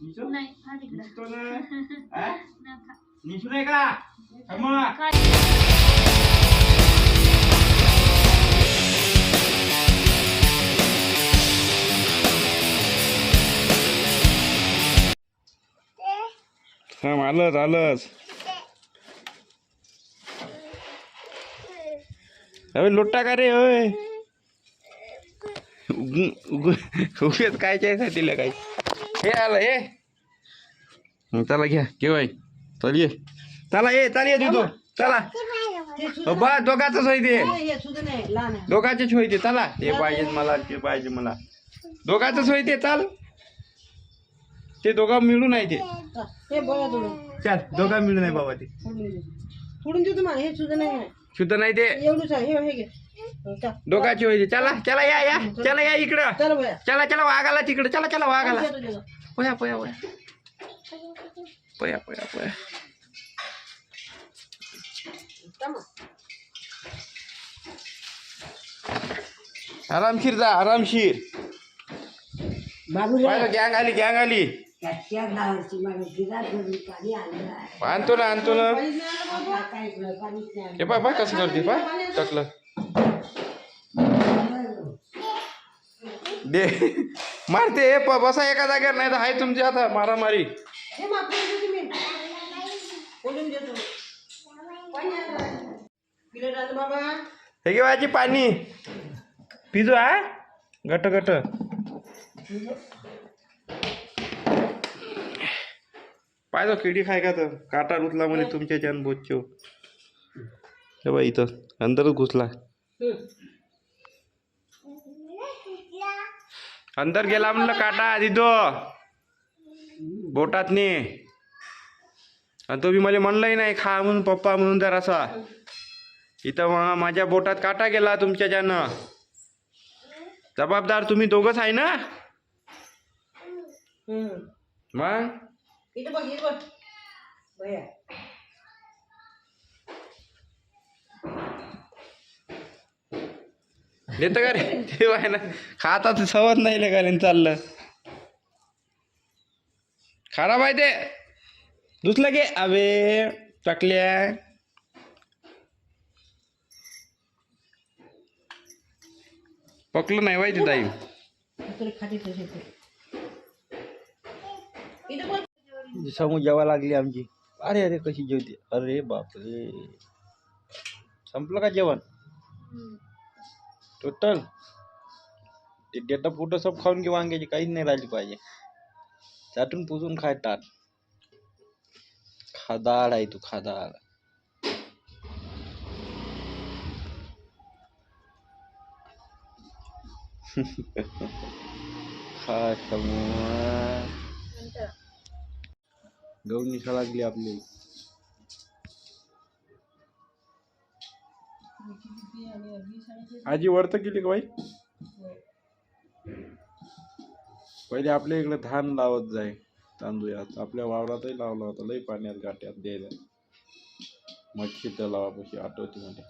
निशू नाही हा तिकडं निशतो ना? हा? नका. निशू नाही का? थांब. मग. काय हा आलंच आलंच. अरे लोटा का रे होय? उगेच काय साठी काय? हे आलं हे चला घ्या. घेवाय चल ये. चला ये चल ये तू चला. हो, बा दोघाच होय ते. हे नाही दोघाचेच होय ते. चला. ते पाहिजे मला ते पाहिजे मला. दोघाच होय ते. चाल. ते दोघा मिळून आहे ते. चल, हे दोघा मिळून आहे बाबा ते. फोडून हे सुद्धा नाही. शुद्ध नाही ते. एवढंच आहे हे हे हो. दोघाची होय ते. चला चला या या. चला. या इकडं. चल बया. चला चला वाघाला तिकडे. चला चला वाघाला. देतो, देतो. पया पया पया पया पया पया थांबा. आरामशीर जा आरामशीर पाहिलं गँग आली गँग आली आणतो ना आणतो ना हे पाय पाय कसं करते पाय टाकलं दे मारते हे प- बसा एका जागेवर नाही तर आहे तुमची आता मारामारी. हे. फोडून देतो पाणी हे पिजो हा? गट गट पाहिजे किडी खाय का तर काटा रुतला म्हणे तुमच्या बोचो हे बा इथं अंदरच घुसला. अंदर गेला म्हणलं काटा दिदो बोटात ने. आणि तो बी मला म्हणलंही नाही खा म्हणून पप्पा म्हणून जरासा. इथं मा- माझ्या बोटात काटा गेला तुमच्या ज्यानं. जबाबदार तुम्ही दोघच आहे ना. मग? देतं का रे? ते आहे ना. खाता तर सवत नाही लेगाले चाललं. खराब आहे ते. दुसलं घे अबे टाकल्या पकलं नाही वाईट ताई. समोर जेवा लागली आमची. अरे अरे कशी जेवते? अरे बापरे. संपलं का जेवण? टोटल ते डेटा फ़ोटो सब खाऊन घे वांग्याची काहीच नाही राहिली पाहिजे चाटून पुसून खाय टाट खादाड आहे तू खादाड खा समोर गहू निशा लागली आपली आजी वर्त केली का बाई? पहिले आपल्या इकडे धान लावत जाय तांदूळ यात. आपल्या वावरातही लावला होता लई पाण्यात गाठ्यात द्यायला. मच्छी तलावापाशी आठवती मध्ये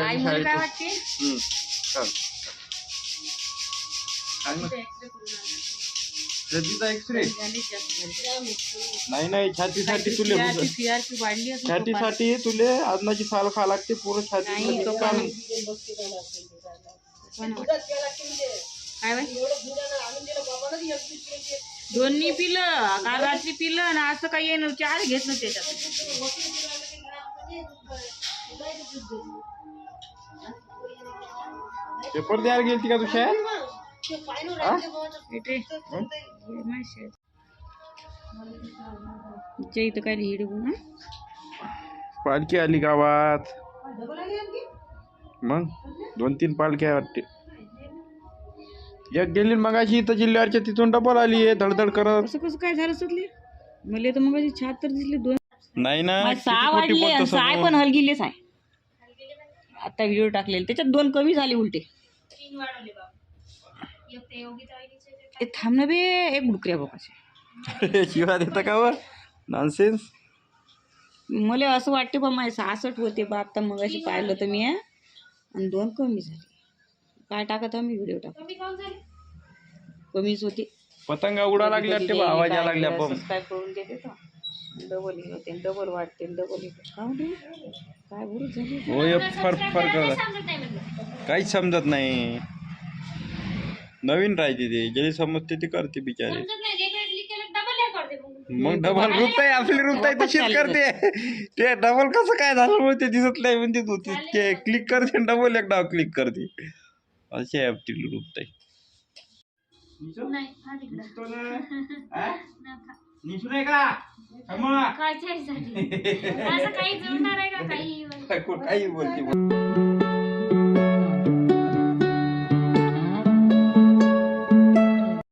आई छातीचा एक्सरे नाही नाही छातीसाठी तुले सीआरपी वाढली असेल खूप. छातीसाठी तुले आजनाची साल खा लागते पूर्ण छाती काम. काय बाई. दोन्ही पिलं काल रात्री पिलं ना असं काही येणं चार घेत ना त्याच्यात पेपर द्यायला गेलती का तू शाळेत ते पायनं हा? इथे हे काय लिहिड पालखी आली गावात? मग? दोन तीन पालख्या वाटते. एक गेली मगाशी इथं जिल्ह्यावरच्या तिथून डबल आली आहे धडधड करत. कसं कसं काय झालं सगळे? मला तर मग छात तर दिसले दोन नाही ना सहा वाढले सहा समोर. पण हलगिलेच आहे. आता व्हिडिओ टाकलेले. त्याच्यात दोन कमी झाले उलटे. ते थांब ना बे एक डुकऱ्या शिवा देता का वर नॉनसेन्स मला असं वाटते बा माझे सहासष्ट होते बा आता मग अशी पाहिलं तर मी आणि दोन कमी झाले काय टाकत आम्ही व्हिडिओ टाक कमी काऊन झाली कमीच होते पतंगा उडा लागल्या ते बा, आवाज यायला लागल्या पण काय करून देते डबल हे होते डबल वाटते डबल काय बरं झाली होय फार काहीच समजत नाही। नवीन राहते ते. जे समजते ते करते बिचारे. मग. डबल रुपये आपली रुपये तशीच करते. ते डबल कसं काय झालं मग ते दिसत नाही म्हणते तू. ते- क्लिक करते डबल एक डाव क्लिक करते. असे आहे आपली रुपये. नाही हा तिकडं. नका. नाही का? काय साठी असं काही जुळणार आहे का? काही काही बोलते.